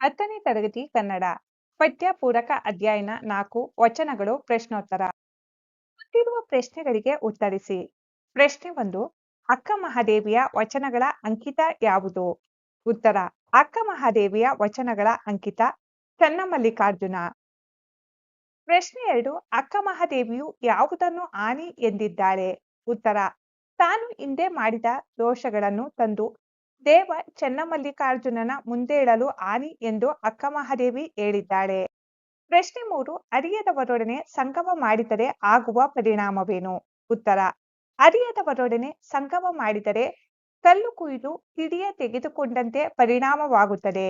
ಹತ್ತನೇ ತರಗತಿ ಕನ್ನಡ ಪಠ್ಯ ಪೂರಕ ಅಧ್ಯಯನ ನಾಲ್ಕು ವಚನಗಳು ಪ್ರಶ್ನೋತ್ತರ. ಕೊಟ್ಟಿರುವ ಪ್ರಶ್ನೆಗಳಿಗೆ ಉತ್ತರಿಸಿ. ಪ್ರಶ್ನೆ ಒಂದು, ಅಕ್ಕ ಮಹಾದೇವಿಯ ವಚನಗಳ ಅಂಕಿತ ಯಾವುದು? ಉತ್ತರ, ಅಕ್ಕ ಮಹಾದೇವಿಯ ವಚನಗಳ ಅಂಕಿತ ಚನ್ನಮಲ್ಲಿಕಾರ್ಜುನ. ಪ್ರಶ್ನೆ ಎರಡು, ಅಕ್ಕ ಮಹಾದೇವಿಯು ಯಾವುದನ್ನು ಆನಿ ಎಂದಿದ್ದಾಳೆ? ಉತ್ತರ, ತಾನು ಹಿಂದೆ ಮಾಡಿದ ದೋಷಗಳನ್ನು ತಂದು ದೇವ ಚನ್ನಮಲ್ಲಿಕಾರ್ಜುನನ ಮುಂದೇಳಲು ಆನಿ ಎಂದು ಅಕ್ಕ ಮಹಾದೇವಿ ಹೇಳಿದ್ದಾಳೆ. ಪ್ರಶ್ನೆ ಮೂರು, ಅರಿಯದವರೊಡನೆ ಸಂಗಮ ಮಾಡಿದರೆ ಆಗುವ ಪರಿಣಾಮವೇನು? ಉತ್ತರ, ಅರಿಯದವರೊಡನೆ ಸಂಗಮ ಮಾಡಿದರೆ ಕಲ್ಲು ಕುಯ್ದು ಹಿಡಿಯ ತೆಗೆದುಕೊಂಡಂತೆ ಪರಿಣಾಮವಾಗುತ್ತದೆ.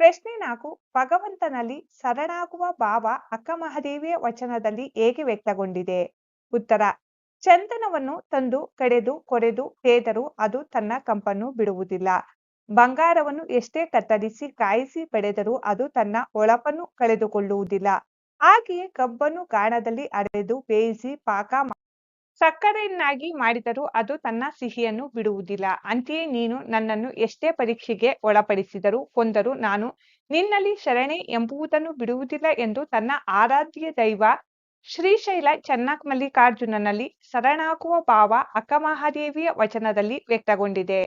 ಪ್ರಶ್ನೆ ನಾಲ್ಕು, ಭಗವಂತನಲ್ಲಿ ಶರಣಾಗುವ ಭಾವ ಅಕ್ಕ ಮಹಾದೇವಿಯ ವಚನದಲ್ಲಿ ಹೇಗೆ ವ್ಯಕ್ತಗೊಂಡಿದೆ? ಉತ್ತರ ಚಂದನವನ್ನು ತಂದು ಕಡೆದು ಕೊರೆದು ತೇದರೂ ಅದು ತನ್ನ ಕಂಪನ್ನು ಬಿಡುವುದಿಲ್ಲ. ಬಂಗಾರವನ್ನು ಎಷ್ಟೇ ಕತ್ತರಿಸಿ ಕಾಯಿಸಿ ಪಡೆದರೂ ಅದು ತನ್ನ ಒಳಪನ್ನು ಕಳೆದುಕೊಳ್ಳುವುದಿಲ್ಲ. ಹಾಗೆಯೇ ಕಬ್ಬನ್ನು ಗಾಣದಲ್ಲಿ ಅರೆದು ಬೇಯಿಸಿ ಪಾಕ ಸಕ್ಕರೆಯನ್ನಾಗಿ ಮಾಡಿದರೂ ಅದು ತನ್ನ ಸಿಹಿಯನ್ನು ಬಿಡುವುದಿಲ್ಲ. ಅಂತೆಯೇ ನೀನು ನನ್ನನ್ನು ಎಷ್ಟೇ ಪರೀಕ್ಷೆಗೆ ಒಳಪಡಿಸಿದರೂ ಕೊಂದರೂ ನಾನು ನಿನ್ನಲ್ಲಿ ಶರಣೆ ಎಂಬುವುದನ್ನು ಬಿಡುವುದಿಲ್ಲ ಎಂದು ತನ್ನ ಆರಾಧ್ಯ ದೈವ ಶ್ರೀಶೈಲ ಚನ್ನಮಲ್ಲಿಕಾರ್ಜುನನಲ್ಲಿ ಶರಣಾಗುವ ಭಾವ ಅಕ್ಕಮಹಾದೇವಿಯ ವಚನದಲ್ಲಿ ವ್ಯಕ್ತಗೊಂಡಿದೆ.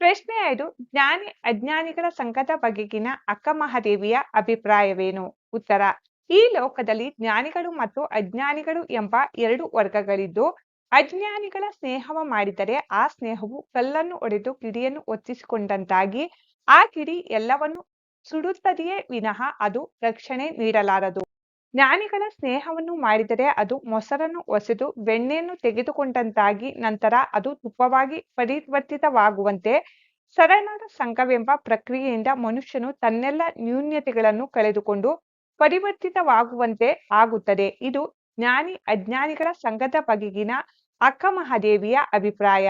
ಪ್ರಶ್ನೆ ಐದು, ಜ್ಞಾನಿ ಅಜ್ಞಾನಿಗಳ ಸಂಘದ ಬಗೆಗಿನ ಅಕ್ಕಮಹಾದೇವಿಯ ಅಭಿಪ್ರಾಯವೇನು? ಉತ್ತರ, ಈ ಲೋಕದಲ್ಲಿ ಜ್ಞಾನಿಗಳು ಮತ್ತು ಅಜ್ಞಾನಿಗಳು ಎಂಬ ಎರಡು ವರ್ಗಗಳಿದ್ದು, ಅಜ್ಞಾನಿಗಳ ಸ್ನೇಹವ ಮಾಡಿದರೆ ಆ ಸ್ನೇಹವು ಕಲ್ಲನ್ನು ಒಡೆದು ಕಿಡಿಯನ್ನು ಒತ್ತಿಸಿಕೊಂಡಂತಾಗಿ, ಆ ಕಿಡಿ ಎಲ್ಲವನ್ನು ಸುಡುತ್ತದೆಯೇ ವಿನಃ ಅದು ರಕ್ಷಣೆ ನೀಡಲಾರದು. ಜ್ಞಾನಿಗಳ ಸ್ನೇಹವನ್ನು ಮಾಡಿದರೆ ಅದು ಮೊಸರನ್ನು ಒಸೆದು ಬೆಣ್ಣೆಯನ್ನು ತೆಗೆದುಕೊಂಡಂತಾಗಿ ನಂತರ ಅದು ತುಪ್ಪವಾಗಿ ಪರಿವರ್ತಿತವಾಗುವಂತೆ ಶರಣರ ಸಂಘವೆಂಬ ಪ್ರಕ್ರಿಯೆಯಿಂದ ಮನುಷ್ಯನು ತನ್ನೆಲ್ಲ ನ್ಯೂನ್ಯತೆಗಳನ್ನು ಕಳೆದುಕೊಂಡು ಪರಿವರ್ತಿತವಾಗುವಂತೆ ಆಗುತ್ತದೆ. ಇದು ಜ್ಞಾನಿ ಅಜ್ಞಾನಿಗಳ ಸಂಘದ ಬಗೆಗಿನ ಅಕ್ಕಮಹಾದೇವಿಯ ಅಭಿಪ್ರಾಯ.